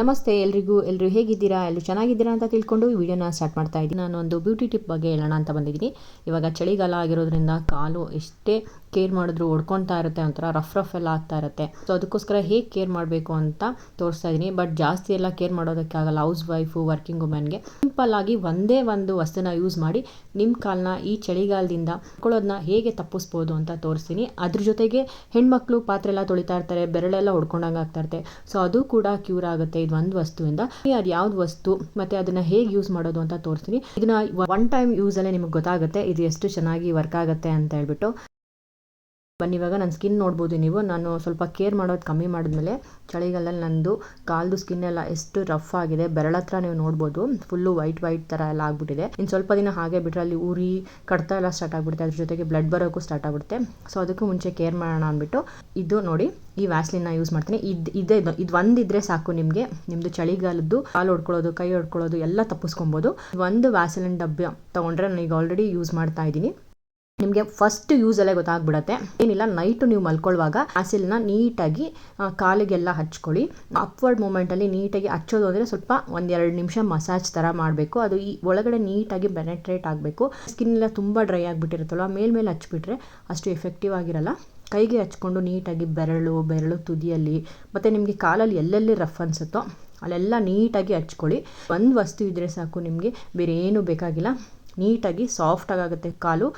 ನಮಸ್ತೆ ಎಲ್ರಿಗೂ ಎಲ್ಲರೂ ಹೇಗಿದ್ದೀರಾ ಎಲ್ಲರೂ ಚೆನ್ನಾಗಿದ್ದೀರಾ ಅಂತ ತಿಳ್ಕೊಂಡು ಈ ವಿಡಿಯೋನ ಸ್ಟಾರ್ಟ್ ಮಾಡ್ತಾ ಇದ್ದೀನಿ. ನಾನು ಒಂದು ಬ್ಯೂಟಿ ಟಿಪ್ ಬಗ್ಗೆ ಹೇಳೋಣ ಅಂತ ಬಂದಿದ್ದೀನಿ. ಇವಾಗ ಚಳಿಗಾಲ ಆಗಿರೋದ್ರಿಂದ ಕಾಲು ಎಷ್ಟೇ ಕೇರ್ ಮಾಡಿದ್ರು ಒಡ್ಕೊತಾ ಇರುತ್ತೆ, ಒಂಥರ ರಫ್ ರಫ್ ಎಲ್ಲ ಆಗ್ತಾ ಇರುತ್ತೆ. ಸೊ ಅದಕ್ಕೋಸ್ಕರ ಹೇಗೆ ಕೇರ್ ಮಾಡಬೇಕು ಅಂತ ತೋರಿಸ್ತಾ ಇದ್ದೀನಿ. ಬಟ್ ಜಾಸ್ತಿ ಎಲ್ಲ ಕೇರ್ ಮಾಡೋದಕ್ಕಾಗಲ್ಲ ಹೌಸ್ ವೈಫು ವರ್ಕಿಂಗ್ ವುಮೆನ್ಗೆ ಸಿಂಪಲ್ ಆಗಿ ಒಂದೇ ಒಂದು ವಸ್ತುನ ಯೂಸ್ ಮಾಡಿ ನಿಮ್ಮ ಕಾಲನ್ನ ಈ ಚಳಿಗಾಲದಿಂದ ಕೊಳೋದನ್ನ ಹೇಗೆ ತಪ್ಪಿಸ್ಬೋದು ಅಂತ ತೋರಿಸ್ತೀನಿ. ಅದ್ರ ಜೊತೆಗೆ ಹೆಣ್ಮಕ್ಳು ಪಾತ್ರೆ ಎಲ್ಲ ತೊಳಿತಾ ಇರ್ತಾರೆ, ಬೆರಳೆಲ್ಲ ಹೊಡ್ಕೊಂಡಂಗೆ ಆಗ್ತಾ ಇರುತ್ತೆ. ಸೊ ಅದು ಕೂಡ ಕ್ಯೂರ್ ಆಗುತ್ತೆ. ಇದು ಒಂದು ವಸ್ತುವಿಂದ. ಅದು ಯಾವ್ದು ವಸ್ತು, ಮತ್ತೆ ಅದನ್ನ ಹೇಗೆ ಯೂಸ್ ಮಾಡೋದು ಅಂತ ತೋರಿಸ್ತೀನಿ. ಇದನ್ನ ಒನ್ ಟೈಮ್ ಯೂಸಲ್ಲೇ ನಿಮಗೆ ಗೊತ್ತಾಗುತ್ತೆ, ಇದು ಎಷ್ಟು ಚೆನ್ನಾಗಿ ವರ್ಕ್ ಆಗುತ್ತೆ ಅಂತ ಹೇಳ್ಬಿಟ್ಟು. ಬನ್ನಿ, ಇವಾಗ ನನ್ನ ಸ್ಕಿನ್ ನೋಡ್ಬೋದು ನೀವು. ನಾನು ಸ್ವಲ್ಪ ಕೇರ್ ಮಾಡೋದು ಕಮ್ಮಿ ಮಾಡಿದ್ಮೇಲೆ ಚಳಿಗಾಲದಲ್ಲಿ ನನ್ನದು ಕಾಲ್ದು ಸ್ಕಿನ್ ಎಲ್ಲ ಎಷ್ಟು ರಫ್ ಆಗಿದೆ. ಬೆರಳ ಹತ್ರ ನೀವು ನೋಡ್ಬೋದು. ಫುಲ್ಲು ವೈಟ್ ವೈಟ್ ಥರ ಎಲ್ಲ ಆಗ್ಬಿಟ್ಟಿದೆ. ಇನ್ನು ಸ್ವಲ್ಪ ದಿನ ಹಾಗೆ ಬಿಟ್ಟರೆ ಅಲ್ಲಿ ಉರಿ, ಕಡ್ತಾ ಎಲ್ಲ ಸ್ಟಾರ್ಟ್ ಆಗಿಬಿಡುತ್ತೆ. ಅದ್ರ ಜೊತೆಗೆ ಬ್ಲಡ್ ಬರೋಕ್ಕೂ ಸ್ಟಾರ್ಟ್ ಆಗುತ್ತೆ ಸೊ ಅದಕ್ಕೂ ಮುಂಚೆ ಕೇರ್ ಮಾಡೋಣ ಅಂದ್ಬಿಟ್ಟು ಇದು ನೋಡಿ, ಈ ವ್ಯಾಸ್ಲಿನ ಯೂಸ್ ಮಾಡ್ತೀನಿ. ಇದೇ, ಇದು ಇದು ಒಂದಿದ್ರೆ ಸಾಕು ನಿಮಗೆ. ನಿಮ್ಮದು ಚಳಿಗಾಲದ್ದು ಕಾಲು ಹೊಡ್ಕೊಳ್ಳೋದು ಕೈ ಹೊಡ್ಕೊಳ್ಳೋದು ಎಲ್ಲ ತಪ್ಪಿಸ್ಕೊಬೋದು. ಒಂದು ವ್ಯಾಸಲಿನ್ ಡಬ್ಬ ತೊಗೊಂಡ್ರೆ ನಾನು ಈಗ ಆಲ್ರೆಡಿ ಯೂಸ್ ಮಾಡ್ತಾ ಇದ್ದೀನಿ. ನಿಮಗೆ ಫಸ್ಟ್ ಯೂಸಲ್ಲೇ ಗೊತ್ತಾಗ್ಬಿಡತ್ತೆ. ಏನಿಲ್ಲ ನೈಟು ನೀವು ಮಲ್ಕೊಳ್ಳುವಾಗ ಆಸಿಲ್ನ ನೀಟಾಗಿ ಕಾಲಿಗೆಲ್ಲ ಹಚ್ಕೊಳ್ಳಿ. ಅಪ್ವರ್ಡ್ ಮೂಮೆಂಟಲ್ಲಿ ನೀಟಾಗಿ ಹಚ್ಚೋದು ಅಂದರೆ ಸ್ವಲ್ಪ ಒಂದೆರಡು ನಿಮಿಷ ಮಸಾಜ್ ಥರ ಮಾಡಬೇಕು. ಅದು ಈ ಒಳಗಡೆ ನೀಟಾಗಿ ಬೆನೆಟ್ರೇಟ್ ಆಗಬೇಕು. ಸ್ಕಿನ್ ಎಲ್ಲ ತುಂಬ ಡ್ರೈ ಆಗಿಬಿಟ್ಟಿರುತ್ತಲ್ಲ ಮೇಲ್ಮೇಲೆ ಹಚ್ಬಿಟ್ರೆ ಅಷ್ಟು ಎಫೆಕ್ಟಿವ್ ಆಗಿರಲ್ಲ. ಕೈಗೆ ಹಚ್ಕೊಂಡು ನೀಟಾಗಿ ಬೆರಳು ಬೆರಳು ತುದಿಯಲ್ಲಿ, ಮತ್ತು ನಿಮಗೆ ಕಾಲಲ್ಲಿ ಎಲ್ಲೆಲ್ಲಿ ರಫ್ ಅನಿಸುತ್ತೋ ಅಲ್ಲೆಲ್ಲ ನೀಟಾಗಿ ಹಚ್ಕೊಳ್ಳಿ. ಒಂದು ವಸ್ತು ಇದ್ದರೆ ಸಾಕು ನಿಮಗೆ ಬೇರೆ ಏನೂ ಬೇಕಾಗಿಲ್ಲ. ನೀಟಾಗಿ ಸಾಫ್ಟಾಗುತ್ತೆ ಕಾಲು.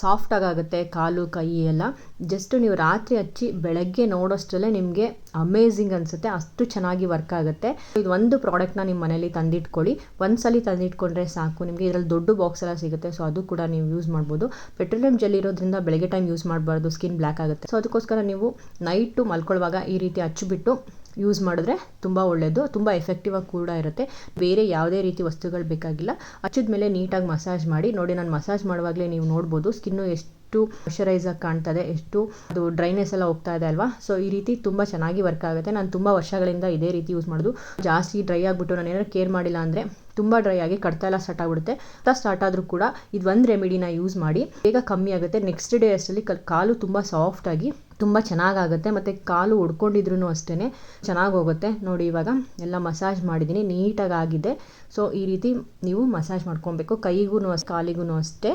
ಸಾಫ್ಟಾಗಿ ಆಗುತ್ತೆ ಕಾಲು, ಕೈ ಎಲ್ಲ. ಜಸ್ಟ್ ನೀವು ರಾತ್ರಿ ಹಚ್ಚಿ ಬೆಳಗ್ಗೆ ನೋಡೋಷ್ಟರಲ್ಲೇ ನಿಮಗೆ ಅಮೇಝಿಂಗ್ ಅನಿಸುತ್ತೆ, ಅಷ್ಟು ಚೆನ್ನಾಗಿ ವರ್ಕ್ ಆಗುತ್ತೆ. ಇದು ಒಂದು ಪ್ರಾಡಕ್ಟ್ನ ನಿಮ್ಮ ಮನೇಲಿ ತಂದಿಟ್ಕೊಳ್ಳಿ. ಸಲ ತಂದಿಟ್ಕೊಂಡ್ರೆ ಸಾಕು, ನಿಮಗೆ ಇದರಲ್ಲಿ ದೊಡ್ಡ ಬಾಕ್ಸ್ ಎಲ್ಲ ಸಿಗುತ್ತೆ ಸೊ ಅದು ಕೂಡ ನೀವು ಯೂಸ್ ಮಾಡ್ಬೋದು. ಪೆಟ್ರೋಲಿಯಂ ಜೆಲ್ ಇರೋದ್ರಿಂದ ಬೆಳಗ್ಗೆ ಟೈಮ್ ಯೂಸ್ ಮಾಡಬಾರ್ದು ಸ್ಕಿನ್ ಬ್ಲ್ಯಾಕ್ ಆಗುತ್ತೆ. ಸೊ ಅದಕ್ಕೋಸ್ಕರ ನೀವು ನೈಟು ಮಲ್ಕೊಳ್ಳುವಾಗ ಈ ರೀತಿ ಹಚ್ಚಿಬಿಟ್ಟು ಯೂಸ್ ಮಾಡಿದ್ರೆ ತುಂಬ ಒಳ್ಳೆಯದು ತುಂಬ ಎಫೆಕ್ಟಿವ್ ಆಗಿ ಕೂಡ ಇರುತ್ತೆ. ಬೇರೆ ಯಾವುದೇ ರೀತಿ ವಸ್ತುಗಳು ಬೇಕಾಗಿಲ್ಲ. ಹಚ್ಚಿದ ಮೇಲೆ ನೀಟಾಗಿ ಮಸಾಜ್ ಮಾಡಿ, ನೋಡಿ ನಾನು ಮಸಾಜ್ ಮಾಡುವಾಗಲೇ ನೀವು ನೋಡ್ಬೋದು ಸ್ಕಿನ್ನು ಎಷ್ಟು ಮಾಯ್ಚರೈಸ್ ಆಗಿ ಕಾಣ್ತದೆ, ಎಷ್ಟು ಅದು ಡ್ರೈನೆಸ್ ಎಲ್ಲ ಹೋಗ್ತಾ ಇದೆ ಅಲ್ವಾ? ಸೊ ಈ ರೀತಿ ತುಂಬ ಚೆನ್ನಾಗಿ ವರ್ಕ್ ಆಗುತ್ತೆ. ನಾನು ತುಂಬ ವರ್ಷಗಳಿಂದ ಇದೇ ರೀತಿ ಯೂಸ್ ಮಾಡೋದು. ಜಾಸ್ತಿ ಡ್ರೈ ಆಗಿಬಿಟ್ಟು ನಾನು ಏನಾದ್ರು ಕೇರ್ ಮಾಡಿಲ್ಲ ಅಂದರೆ ತುಂಬ ಡ್ರೈ ಆಗಿ ಕಡ್ತಾ ಎಲ್ಲ ಸ್ಟಾರ್ಟ್ ಆಗಿಬಿಡುತ್ತೆ. ಕಡ್ತಾ ಸ್ಟಾರ್ಟ್ ಆದರೂ ಕೂಡ ಇದು ಒಂದು ರೆಮಿಡಿನ ಯೂಸ್ ಮಾಡಿ, ಬೇಗ ಕಮ್ಮಿ ಆಗುತ್ತೆ. ನೆಕ್ಸ್ಟ್ ಡೇ ಅಷ್ಟರಲ್ಲಿ ಕಾಲು ತುಂಬ ಸಾಫ್ಟಾಗಿ ತುಂಬ ಚೆನ್ನಾಗಾಗುತ್ತೆ, ಮತ್ತು ಕಾಲು ಹೊಡ್ಕೊಂಡಿದ್ರು ಅಷ್ಟೇ ಚೆನ್ನಾಗಿ ಹೋಗುತ್ತೆ ನೋಡಿ, ಇವಾಗ ಎಲ್ಲ ಮಸಾಜ್ ಮಾಡಿದ್ದೀನಿ ನೀಟಾಗಿ ಆಗಿದೆ ಸೊ ಈ ರೀತಿ ನೀವು ಮಸಾಜ್ ಮಾಡ್ಕೊಬೇಕು ಕೈಗೂ ಕಾಲಿಗೂ ಅಷ್ಟೇ.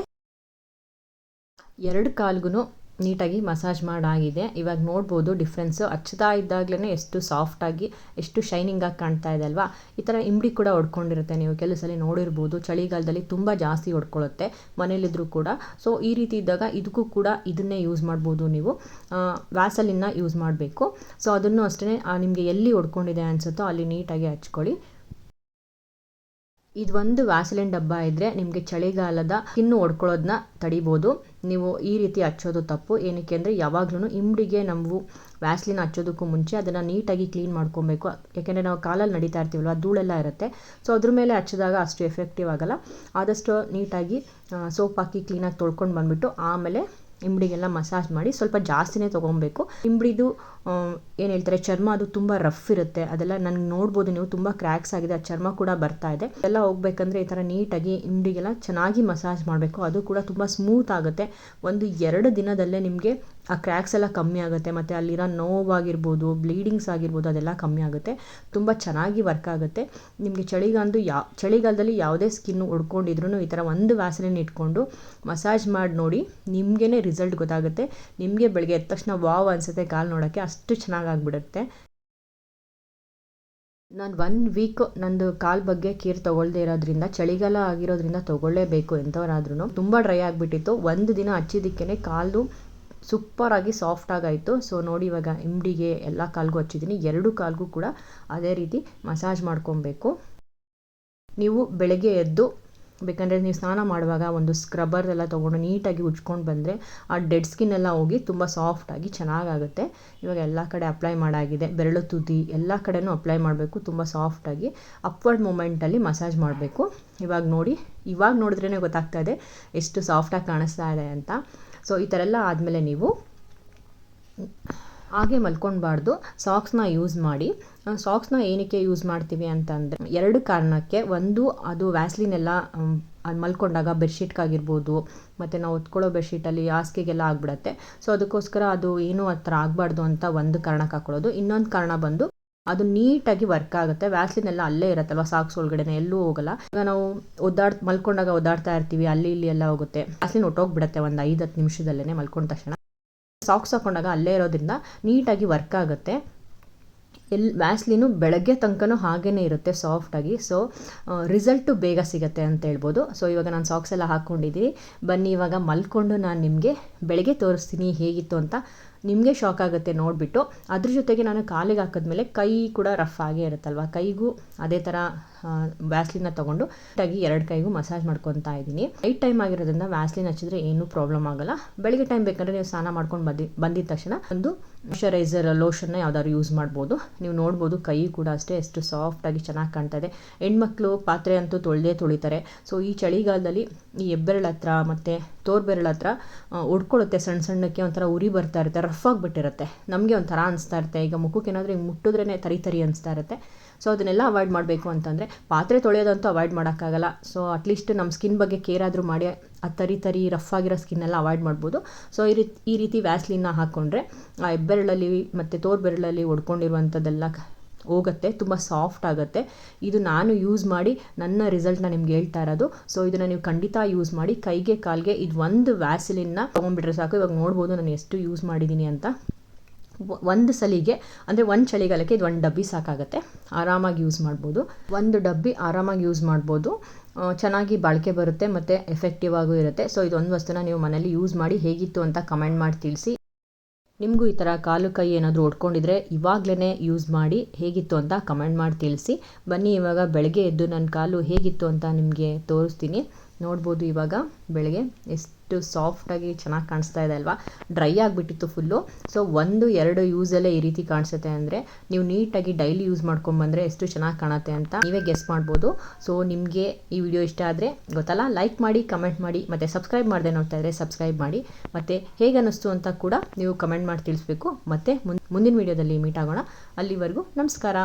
ಎರಡು ಕಾಲ್ಗೂ ನೀಟಾಗಿ ಮಸಾಜ್ ಮಾಡಾಗಿದೆ. ಇವಾಗ ನೋಡ್ಬೋದು ಡಿಫ್ರೆನ್ಸು. ಹಚ್ತಾ ಇದ್ದಾಗಲೇ ಎಷ್ಟು ಸಾಫ್ಟಾಗಿ ಎಷ್ಟು ಶೈನಿಂಗಾಗಿ ಕಾಣ್ತಾ ಇದೆ ಅಲ್ವಾ? ಈ ಥರ ಇಂಬಡಿ ಕೂಡ ಹೊಡ್ಕೊಂಡಿರುತ್ತೆ ನೀವು ಕೆಲವು ಸಲ ನೋಡಿರ್ಬೋದು. ಚಳಿಗಾಲದಲ್ಲಿ ತುಂಬ ಜಾಸ್ತಿ ಹೊಡ್ಕೊಳ್ಳುತ್ತೆ ಮನೇಲಿದ್ದರೂ ಕೂಡ. ಸೊ ಈ ರೀತಿ ಇದ್ದಾಗ ಇದಕ್ಕೂ ಕೂಡ ಇದನ್ನೇ ಯೂಸ್ ಮಾಡ್ಬೋದು ನೀವು. ವ್ಯಾಸಲಿನ ಯೂಸ್ ಮಾಡಬೇಕು. ಸೊ ಅದನ್ನು ಅಷ್ಟೇ ನಿಮಗೆ ಎಲ್ಲಿ ಹೊಡ್ಕೊಂಡಿದೆ ಅನಿಸುತ್ತೋ ಅಲ್ಲಿ ನೀಟಾಗಿ ಹಚ್ಕೊಳ್ಳಿ. ಇದು ಒಂದು ವ್ಯಾಸಲಿನ್ ಡಬ್ಬ ಇದ್ದರೆ ನಿಮಗೆ ಚಳಿಗಾಲದ ಕಿನ್ನು ಹೊಡ್ಕೊಳ್ಳೋದನ್ನ ತಡಿಬೋದು. ನೀವು ಈ ರೀತಿ ಹಚ್ಚೋದು ತಪ್ಪು. ಏನಕ್ಕೆ ಅಂದರೆ ಯಾವಾಗ್ಲೂ ಇಮ್ಡಿಗೆ ನಾವು ವ್ಯಾಸ್ಲಿನ್ ಹಚ್ಚೋದಕ್ಕೂ ಮುಂಚೆ ಅದನ್ನು ನೀಟಾಗಿ ಕ್ಲೀನ್ ಮಾಡ್ಕೊಬೇಕು. ಯಾಕೆಂದರೆ ನಾವು ಕಾಲಲ್ಲಿ ನಡೀತಾ ಇರ್ತೀವಲ್ಲ ಧೂಳೆಲ್ಲ ಇರುತ್ತೆ. ಸೊ ಅದ್ರ ಮೇಲೆ ಹಚ್ಚಿದಾಗ ಅಷ್ಟು ಎಫೆಕ್ಟಿವ್ ಆಗೋಲ್ಲ. ಆದಷ್ಟು ನೀಟಾಗಿ ಸೋಪ್ ಹಾಕಿ ಕ್ಲೀನಾಗಿ ತೊಳ್ಕೊಂಡು ಬಂದುಬಿಟ್ಟು ಆಮೇಲೆ ಇಂಬಡಿಗೆಲ್ಲ ಮಸಾಜ್ ಮಾಡಿ ಸ್ವಲ್ಪ ಜಾಸ್ತಿನೇ ತೊಗೊಬೇಕು ಇಂಬಡಿದು ಏನು ಹೇಳ್ತಾರೆ, ಚರ್ಮ ಅದು ತುಂಬ ರಫ್ ಇರುತ್ತೆ. ಅದೆಲ್ಲ ನನಗೆ ನೋಡ್ಬೋದು ನೀವು, ತುಂಬ ಕ್ರ್ಯಾಕ್ಸ್ ಆಗಿದೆ, ಆ ಚರ್ಮ ಕೂಡ ಬರ್ತಾ ಇದೆ. ಎಲ್ಲ ಹೋಗ್ಬೇಕಂದ್ರೆ ಈ ಥರ ನೀಟಾಗಿ ಇಂಬಡಿಗೆಲ್ಲ ಚೆನ್ನಾಗಿ ಮಸಾಜ್ ಮಾಡಬೇಕು. ಅದು ಕೂಡ ತುಂಬ ಸ್ಮೂತ್ ಆಗುತ್ತೆ. ಒಂದು ಎರಡು ದಿನದಲ್ಲೇ ನಿಮಗೆ ಆ ಕ್ರ್ಯಾಕ್ಸ್ ಎಲ್ಲ ಕಮ್ಮಿ ಆಗುತ್ತೆ, ಮತ್ತು ಅಲ್ಲಿರೋ ನೋವಾಗಿರ್ಬೋದು ಬ್ಲೀಡಿಂಗ್ಸ್ ಆಗಿರ್ಬೋದು, ಅದೆಲ್ಲ ಕಮ್ಮಿ ಆಗುತ್ತೆ. ತುಂಬ ಚೆನ್ನಾಗಿ ವರ್ಕ್ ಆಗುತ್ತೆ. ನಿಮಗೆ ಚಳಿಗಾಲದ್ದು ಯಾ, ಚಳಿಗಾಲದಲ್ಲಿ ಯಾವುದೇ ಸ್ಕಿನ್ ಉಡ್ಕೊಂಡಿದ್ರು ಈ ಥರ ಒಂದು ವ್ಯಾಸಲಿನ್ ಇಟ್ಕೊಂಡು ಮಸಾಜ್ ಮಾಡಿ ನೋಡಿ ನಿಮಗೇ ರಿಸಲ್ಟ್ ಗೊತ್ತಾಗುತ್ತೆ. ನಿಮಗೆ ಬೆಳಗ್ಗೆ ಎದ್ದ ತಕ್ಷಣ ವಾವ್ ಅನಿಸುತ್ತೆ ಕಾಲು ನೋಡೋಕ್ಕೆ, ಅಷ್ಟು ಚೆನ್ನಾಗಾಗ್ಬಿಡುತ್ತೆ ನಾನು ಒನ್ ವೀಕ್ ನಂದು ಕಾಲ್ ಬಗ್ಗೆ ಕೇರ್ ತೊಗೊಳ್ದೇ ಇರೋದ್ರಿಂದ, ಚಳಿಗಾಲ ಆಗಿರೋದ್ರಿಂದ ತೊಗೊಳ್ಳೇಬೇಕು ಎಂಥವರಾದ್ರೂ ತುಂಬ ಡ್ರೈ ಆಗಿಬಿಟ್ಟಿತ್ತು. ಒಂದು ದಿನ ಹಚ್ಚಿದ್ದಕ್ಕೇ ಕಾಲು ಸೂಪರಾಗಿ ಸಾಫ್ಟಾಗಾಯಿತು ಸೊ, ನೋಡಿ ಇವಾಗ ಇಮ್ಡಿಗೆ ಎಲ್ಲ ಕಾಲ್ಗೂ ಹಚ್ಚಿದ್ದೀನಿ. ಎರಡು ಕಾಲ್ಗೂ ಕೂಡ ಅದೇ ರೀತಿ ಮಸಾಜ್ ಮಾಡ್ಕೊಬೇಕು. ನೀವು ಬೆಳಗ್ಗೆ ಎದ್ದು, ಬೇಕಂದರೆ ನೀವು ಸ್ನಾನ ಮಾಡುವಾಗ ಒಂದು ಸ್ಕ್ರಬ್ಬರ್ ಎಲ್ಲ ತೊಗೊಂಡು ನೀಟಾಗಿ ಉಜ್ಕೊಂಡು ಬಂದರೆ ಆ ಡೆಡ್ ಸ್ಕಿನ್ ಎಲ್ಲ ಹೋಗಿ ತುಂಬ ಸಾಫ್ಟಾಗಿ ಚೆನ್ನಾಗಾಗುತ್ತೆ. ಇವಾಗ ಎಲ್ಲ ಕಡೆ ಅಪ್ಲೈ ಮಾಡಾಗಿದೆ. ಬೆರಳು ತುದಿ, ಎಲ್ಲ ಕಡೆನೂ ಅಪ್ಲೈ ಮಾಡಬೇಕು. ತುಂಬ ಸಾಫ್ಟಾಗಿ ಅಪ್ವರ್ಡ್ ಮೂಮೆಂಟಲ್ಲಿ ಮಸಾಜ್ ಮಾಡಬೇಕು. ಇವಾಗ ನೋಡಿ, ಇವಾಗ ನೋಡಿದ್ರೇ ಗೊತ್ತಾಗ್ತಾ ಇದೆ ಎಷ್ಟು ಸಾಫ್ಟಾಗಿ ಕಾಣಿಸ್ತಾ ಇದೆ ಅಂತ. ಸೊ ಈ ಥರ ಎಲ್ಲ ಆದಮೇಲೆ ನೀವು ಹಾಗೆ ಮಲ್ಕೊಳ್ಬಾರ್ದು ಸಾಕ್ಸ್ನ ಯೂಸ್ ಮಾಡಿ. ಸಾಕ್ಸ್ನ ಏನಕ್ಕೆ ಯೂಸ್ ಮಾಡ್ತೀವಿ ಅಂತಂದರೆ, ಎರಡು ಕಾರಣಕ್ಕೆ. ಒಂದು, ಅದು ವ್ಯಾಸ್ಲಿನೆಲ್ಲ ಅದು ಮಲ್ಕೊಂಡಾಗ ಬೆಡ್ಶೀಟ್ಗಾಗಿರ್ಬೋದು ಮತ್ತು ನಾವು ಹೊತ್ಕೊಳ್ಳೋ ಬೆಡ್ಶೀಟಲ್ಲಿ ಹಾಸಿಗೆಗೆಲ್ಲ ಆಗ್ಬಿಡತ್ತೆ. ಸೊ ಅದಕ್ಕೋಸ್ಕರ ಅದು ಏನೂ ಆ ಥರ ಆಗಬಾರ್ದು ಅಂತ ಒಂದು ಕಾರಣಕ್ಕೆ ಹಾಕ್ಕೊಳ್ಳೋದು ಇನ್ನೊಂದು ಕಾರಣ ಬಂದು ಅದು ನೀಟಾಗಿ ವರ್ಕ್ ಆಗುತ್ತೆ. ವ್ಯಾಸ್ಲಿನ್ ಎಲ್ಲ ಅಲ್ಲೇ ಇರತ್ತಲ್ವ? ಸಾಕ್ಸ್ ಒಳಗಡೆನೆ ಎಲ್ಲೂ ಹೋಗಲ್ಲ. ಈಗ ನಾವು ಒದ್ದಾಡ್ ಮಲ್ಕೊಂಡಾಗ ಒದ್ದಾಡ್ತಾ ಇರ್ತೀವಿ, ಅಲ್ಲಿ ಇಲ್ಲಿ ಎಲ್ಲ ಹೋಗುತ್ತೆ. ವ್ಯಾಸ್ಲಿನ್ ಹೊಟ್ಟೋಗ್ಬಿಡತ್ತೆ ಒಂದು ಐದು ಹತ್ತು ನಿಮಿಷದಲ್ಲೇ ಮಲ್ಕೊಂಡ ತಕ್ಷಣ. ಸಾಕ್ಸ್ ಹಾಕೊಂಡಾಗ ಅಲ್ಲೇ ಇರೋದ್ರಿಂದ ನೀಟಾಗಿ ವರ್ಕ್ ಆಗುತ್ತೆ. ಎಲ್ಲಿ ವ್ಯಾಸ್ಲಿನು ಬೆಳಗ್ಗೆ ತನಕನೂ ಹಾಗೇ ಇರುತ್ತೆ ಸಾಫ್ಟಾಗಿ. ಸೊ ರಿಸಲ್ಟು ಬೇಗ ಸಿಗುತ್ತೆ ಅಂತ ಹೇಳ್ಬೋದು. ಸೊ, ಇವಾಗ ನಾನು ಸಾಕ್ಸ್ ಎಲ್ಲ ಹಾಕ್ಕೊಂಡಿದ್ದೀನಿ ಬನ್ನಿ, ಇವಾಗ ಮಲ್ಕೊಂಡು ನಾನು ನಿಮಗೆ ಬೆಳಗ್ಗೆ ತೋರಿಸ್ತೀನಿ ಹೇಗಿತ್ತು ಅಂತ ನಿಮಗೆ ಶಾಕ್ ಆಗುತ್ತೆ ನೋಡಿಬಿಟ್ಟು. ಅದ್ರ ಜೊತೆಗೆ ನಾನು ಕಾಲಿಗೆ ಹಾಕಿದ್ಮೇಲೆ ಕೈ ಕೂಡ ರಫ್ ಆಗೇ ಇರುತ್ತಲ್ವ? ಕೈಗೂ ಅದೇ ಥರ ವ್ಯಾಸ್ಲಿನ ತಗೊಂಡು ಆಗಿ ಎರಡು ಕೈಗೂ ಮಸಾಜ್ ಮಾಡ್ಕೊತಾ ಇದ್ದೀನಿ. ನೈಟ್ ಟೈಮ್ ಆಗಿರೋದ್ರಿಂದ ವ್ಯಾಸ್ಲಿನ್ ಹಚ್ಚಿದ್ರೆ ಏನೂ ಪ್ರಾಬ್ಲಮ್ ಆಗಲ್ಲ. ಬೆಳಿಗ್ಗೆ ಟೈಮ್ ಬೇಕಂದ್ರೆ ನೀವು ಸ್ನಾನ ಮಾಡ್ಕೊಂಡು ಬಂದು, ಬಂದಿದ ತಕ್ಷಣ ಒಂದು ಮಾಯಶ್ಚರೈಸರ್ ಲೋಷನ್ನ ಯಾವ್ದಾದ್ರು ಯೂಸ್ ಮಾಡ್ಬೋದು. ನೀವು ನೋಡ್ಬೋದು ಕೈ ಕೂಡ ಅಷ್ಟೇ ಎಷ್ಟು ಸಾಫ್ಟಾಗಿ ಚೆನ್ನಾಗಿ ಕಾಣ್ತಾ ಇದೆ. ಹೆಣ್ಮಕ್ಳು ಪಾತ್ರೆ ಅಂತೂ ತೊಳೆದೇ ತೊಳಿತಾರೆ. ಸೊ ಈ ಚಳಿಗಾಲದಲ್ಲಿ ಈ ಹೆಬ್ಬೆರಳ ಹತ್ರ ಮತ್ತು ತೋರ್ಬೆರಳ ಹತ್ರ ಉಡ್ಕೊಳುತ್ತೆ ಸಣ್ಣ ಸಣ್ಣಕ್ಕೆ ಒಂಥರ ಉರಿ ಬರ್ತಾ ಇರುತ್ತೆ ರಫ್ ಆಗಿಬಿಟ್ಟಿರುತ್ತೆ ನಮಗೆ ಒಂಥರ ಅನಿಸ್ತಾ ಇರುತ್ತೆ. ಈಗ ಮುಖಕ್ಕೆ ಏನಾದರೂ ಹಿಂಗೆ ಮುಟ್ಟಿದ್ರೇ ತರಿ ತರಿ ಅನಿಸ್ತಾ ಇರುತ್ತೆ. ಸೊ ಅದನ್ನೆಲ್ಲ ಅವಾಯ್ಡ್ ಮಾಡಬೇಕು ಅಂತಂದರೆ ಪಾತ್ರೆ ತೊಳೆಯೋದಂತೂ ಅವಾಯ್ಡ್ ಮಾಡೋಕ್ಕಾಗಲ್ಲ. ಸೊ ಅಟ್ಲೀಸ್ಟ್ ನಮ್ಮ ಸ್ಕಿನ್ ಬಗ್ಗೆ ಕೇರ್ ಆದರೂ ಮಾಡಿ, ಆ ತರಿ ತರಿ ರಫ್ ಆಗಿರೋ ಸ್ಕಿನ್ನೆಲ್ಲ ಅವಾಯ್ಡ್ ಮಾಡ್ಬೋದು. ಸೊ ಈ ರೀತಿ ಈ ರೀತಿ ವ್ಯಾಸ್ಲಿನ್ನ ಹಾಕ್ಕೊಂಡ್ರೆ ಆ ಹೆಬ್ಬೆರಳಲ್ಲಿ ಮತ್ತು ತೋರ್ ಬೆರಳಲ್ಲಿ ಒಡ್ಕೊಂಡಿರುವಂಥದ್ದೆಲ್ಲ ಹೋಗುತ್ತೆ, ತುಂಬ ಸಾಫ್ಟ್ ಆಗುತ್ತೆ. ಇದು ನಾನು ಯೂಸ್ ಮಾಡಿ ನನ್ನ ರಿಸಲ್ಟ್ನ ನಿಮ್ಗೆ ಹೇಳ್ತಾ ಇರೋದು. ಸೊ ಇದನ್ನು ನೀವು ಖಂಡಿತ ಯೂಸ್ ಮಾಡಿ, ಕೈಗೆ ಕಾಲಿಗೆ ಇದು ಒಂದು ವ್ಯಾಸಲಿನ್ನ ತೊಗೊಂಡ್ಬಿಟ್ರೆ ಸಾಕು. ಇವಾಗ ನೋಡ್ಬೋದು ನಾನು ಎಷ್ಟು ಯೂಸ್ ಮಾಡಿದ್ದೀನಿ ಅಂತ. ಒಂದು ಸಲಿಗೆ, ಅಂದರೆ ಒಂದು ಚಳಿಗಾಲಕ್ಕೆ ಇದು ಒಂದು ಡಬ್ಬಿ ಸಾಕಾಗುತ್ತೆ. ಆರಾಮಾಗಿ ಯೂಸ್ ಮಾಡ್ಬೋದು. ಒಂದು ಡಬ್ಬಿ ಆರಾಮಾಗಿ ಯೂಸ್ ಮಾಡ್ಬೋದು. ಚೆನ್ನಾಗಿ ಬಾಳಿಕೆ ಬರುತ್ತೆ ಮತ್ತು ಎಫೆಕ್ಟಿವ್ ಆಗೂ ಇರುತ್ತೆ. ಸೊ ಇದೊಂದು ವಸ್ತುನ ನೀವು ಮನೇಲಿ ಯೂಸ್ ಮಾಡಿ ಹೇಗಿತ್ತು ಅಂತ ಕಮೆಂಟ್ ಮಾಡಿ ತಿಳಿಸಿ. ನಿಮಗೂ ಈ ಥರ ಕಾಲು ಕೈ ಏನಾದರೂ ಒಡ್ಕೊಂಡಿದ್ರೆ ಇವಾಗಲೇ ಯೂಸ್ ಮಾಡಿ ಹೇಗಿತ್ತು ಅಂತ ಕಮೆಂಟ್ ಮಾಡಿ ತಿಳಿಸಿ. ಬನ್ನಿ ಇವಾಗ ಬೆಳಗ್ಗೆ ಎದ್ದು ನನ್ನ ಕಾಲು ಹೇಗಿತ್ತು ಅಂತ ನಿಮಗೆ ತೋರಿಸ್ತೀನಿ. ನೋಡ್ಬೋದು ಇವಾಗ ಬೆಳಗ್ಗೆ. ಎಷ್ಟು ಸಾಫ್ಟಾಗಿ ಚೆನ್ನಾಗಿ ಕಾಣಿಸ್ತಾ ಇದೆ ಅಲ್ವಾ? ಡ್ರೈ ಆಗಿಬಿಟ್ಟಿತ್ತು ಫುಲ್ಲು ಸೊ ಒಂದು, ಎರಡು ಯೂಸಲ್ಲೇ ಈ ರೀತಿ ಕಾಣಿಸುತ್ತೆ ಅಂದರೆ, ನೀವು ನೀಟಾಗಿ ಡೈಲಿ ಯೂಸ್ ಮಾಡ್ಕೊಂಬಂದರೆ ಎಷ್ಟು ಚೆನ್ನಾಗಿ ಕಾಣುತ್ತೆ ಅಂತ ನೀವೇ ಗೆಸ್ ಮಾಡ್ಬೋದು. ಸೊ ನಿಮಗೆ ಈ ವಿಡಿಯೋ ಇಷ್ಟ ಆದರೆ ಗೊತ್ತಲ್ಲ? ಲೈಕ್ ಮಾಡಿ ಕಮೆಂಟ್ ಮಾಡಿ, ಮತ್ತು ಸಬ್ಸ್ಕ್ರೈಬ್ ಮಾಡದೆ ನೋಡ್ತಾ ಇದ್ದರೆ ಸಬ್ಸ್ಕ್ರೈಬ್ ಮಾಡಿ. ಮತ್ತು ಹೇಗೆ ಅನ್ನಿಸ್ತು ಅಂತ ಕೂಡ ನೀವು ಕಮೆಂಟ್ ಮಾಡಿ ತಿಳಿಸ್ಬೇಕು. ಮತ್ತು ಮುಂದಿನ ವಿಡಿಯೋದಲ್ಲಿ ಮೀಟ್ ಆಗೋಣ. ಅಲ್ಲಿವರೆಗೂ ನಮಸ್ಕಾರ.